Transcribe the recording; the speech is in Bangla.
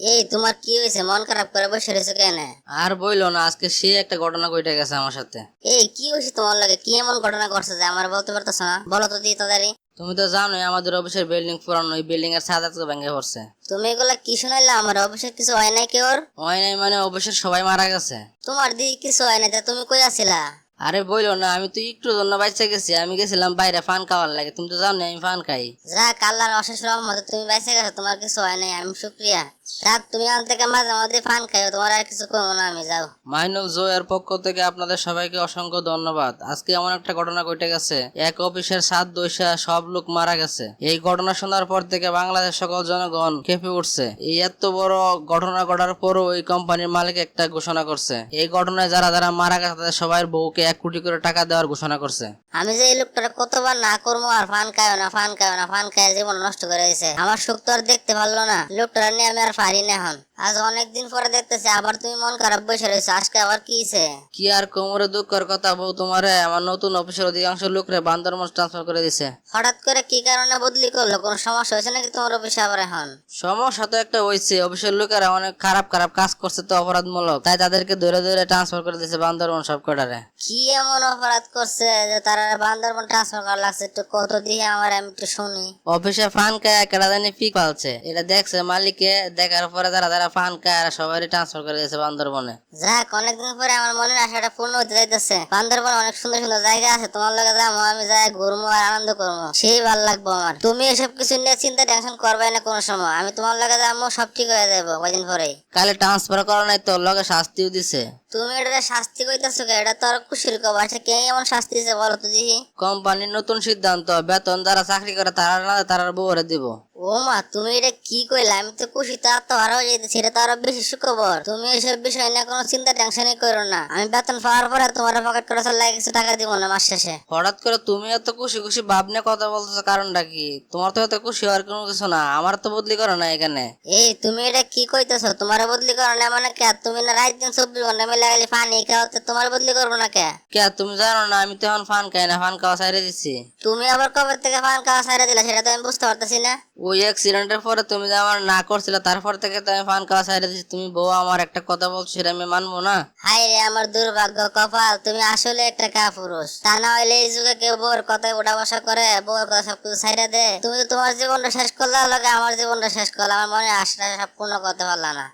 এই তোমার কি হয়েছে? মন খারাপ করে বসে রয়েছে কেন? আর বইলো না আজকে সে একটা ঘটনা ঘটে গেছে আমার সাথে। এই কি হয়েছে তোমার লাগে? কি এমন ঘটনা করছে যে আমার বলতে পারতেছ না? বলো তো দিই তাড়াতাড়ি তুমি তো জানোই আমাদের অফিসের বিল্ডিং পুরানো ওই বিল্ডিং এর ছাদ আজকে ভেঙে পড়ছে। তুমি এগুলা কি শুনাইলা? আমার অবশ্যই কিছু হয় নাই কেউ হয় নাই মানে অফিসের সবাই মারা গেছে। তোমার দিকে কিছু হয় না তা তুমি কই আছিলা আরে বইলো না আমি তো একটু জন্য বাইচে গেছি আমি গেছিলাম বাইরে ফান খাওয়ার লাগে তুমি তো জানো আমি ফান খাই। যা কাল্লার অশেষ রহমতে তুমি বেঁচে গেছো তোমার কিছু হয় নাই আমি শুক্রিয়া। রাত তুমি আন থেকে মাঝে মাঝে ফান খাইও তোমার আর কিছু করব না আমি যাও। মাইনব জয়ের পক্ষ থেকে আপনাদের সবাইকে অসংখ্য ধন্যবাদ। আজকে এমন একটা ঘটনা ঘটে গেছে এক অফিসের সাত দৈশা সব লোক মারা গেছে। এই ঘটনা শোনার পর থেকে বাংলাদেশ সকল জনগণ কেঁপে উঠছে। এই এত বড় ঘটনা ঘটার পরও ওই কোম্পানির মালিক একটা ঘোষণা করছে। এই ঘটনায় যারা যারা মারা গেছে তাদের সবার বউকে এক কোটি করে টাকা দেওয়ার ঘোষণা করছে। আমি যে এই লোকটা কতবার না করব আর ফান খাইও না ফান খাইও না ফান খাই জীবন নষ্ট করে দিয়েছে আমার সুখ তো আর দেখতে পারল না। লোকটা নিয়ে আমি আর পারি না এখন। আজ অনেকদিন পরে দেখতেছি আবার তুমি মন খারাপ বসে রয়েছো আজকে আবার কি হইছে? কি আর কোমরে দুঃখের কথা বউ তোমারে আমার নতুন অফিসের অধিকাংশ লোকরে বান্দরমন ট্রান্সফার করে দিছে। হঠাৎ করে কি কারণে বদলি করল? কোনো সমস্যা হয়েছে নাকি তোমার অফিসে আবার এখন? সমস্যা তো একটা হয়েছে অফিসের লোকেরা অনেক খারাপ খারাপ কাজ করছে তো অপরাধমূলক তাই তাদেরকে ধরে ধরে ট্রান্সফার করে দিয়েছে বান্দরবন সব কটারে কি এমন অপরাধ করছে যে তারা বান্দরবন ট্রান্সফার করা লাগছে? একটু কত দিয়ে আমার আমি একটু শুনি। অফিসে ফান খায় কেডা জানি পিক পালছে এটা দেখছে মালিকে দেখার পরে তারা যারা আর সবাই ট্রান্সফার করে দিয়েছে বান্দরবনে। যাক অনেকদিন পরে আমার মনের আশাটা পূর্ণ হতে যাইতেছে। বান্দরবন অনেক সুন্দর সুন্দর জায়গা আছে তোমার লগে যাব আমি যাই ঘুরবো আর আনন্দ করব সেই ভালো লাগবো আমার। তুমি এসব কিছু নিয়ে চিন্তা টেনশন করবে না কোনো সময়। আমি তোমার লগে যাব সব ঠিক হয়ে যাব কদিন পরেই। কালে ট্রান্সফার করা নাই তো লগে শাস্তিও দিছে। তুমি এটা শাস্তি কইতেছো কে? এটা তো আর খুশির খবর সে কে এমন শাস্তি দিছে বলো তো দেখি। কোম্পানির নতুন সিদ্ধান্ত বেতন যারা চাকরি করে তারা না তারা বউরে দিব। ও মা তুমি এটা কি কইলা? আমি তো খুশি তো আর তো আরও যেতেছি এটা তো আরও বেশি সুখবর। তুমি এসব বিষয় নিয়ে কোনো চিন্তা টেনশনই করো না। আমি বেতন পাওয়ার পরে তোমার পকেট করে চলে কিছু টাকা দিব না মাস শেষে। হঠাৎ করে তুমি এত খুশি খুশি ভাব নিয়ে কথা বলতেছো কারণটা কি? তোমার তো এত খুশি হওয়ার কোনো কিছু না আমার তো বদলি করো না এখানে। এই তুমি এটা কি কইতেছো? তোমার বদলি করো না মানে কে? তুমি না রাত দিন চব্বিশ ঘণ্টা মিলে গেলে পানি খাওয়াতে তোমার বদলি করব না কে? কে তুমি জানো না আমি তো এখন ফান খাই না ফান খাওয়া সাইরে দিচ্ছি তুমি আবার কবে থেকে ফান খাওয়া সাইরা দিলা? সেটা তো আমি বুঝতে পারতেছি না। ওই অ্যাক্সিডেন্টের পরে তুমি যে আমার না করছিলে, তারপর থেকে তো আমি ফান খাওয়া সাইরে দিচ্ছি তুমি বউ আমার একটা কথা বলছো, সেটা আমি মানবো না? হাই রে, আমার দুর্ভাগ্য কপাল। তুমি আসলে একটা কাপুরুষ। তা না হইলে এই যুগে কেউ বউর কথায় ওঠা বসা করে বউর কথা সবকিছু ছাইরা দে তুমি তোমার জীবনটা শেষ করলে আমার জীবনটা শেষ করলে আমার মনে আশ্রয় সম্পূর্ণ পূর্ণ করতে পারলা না।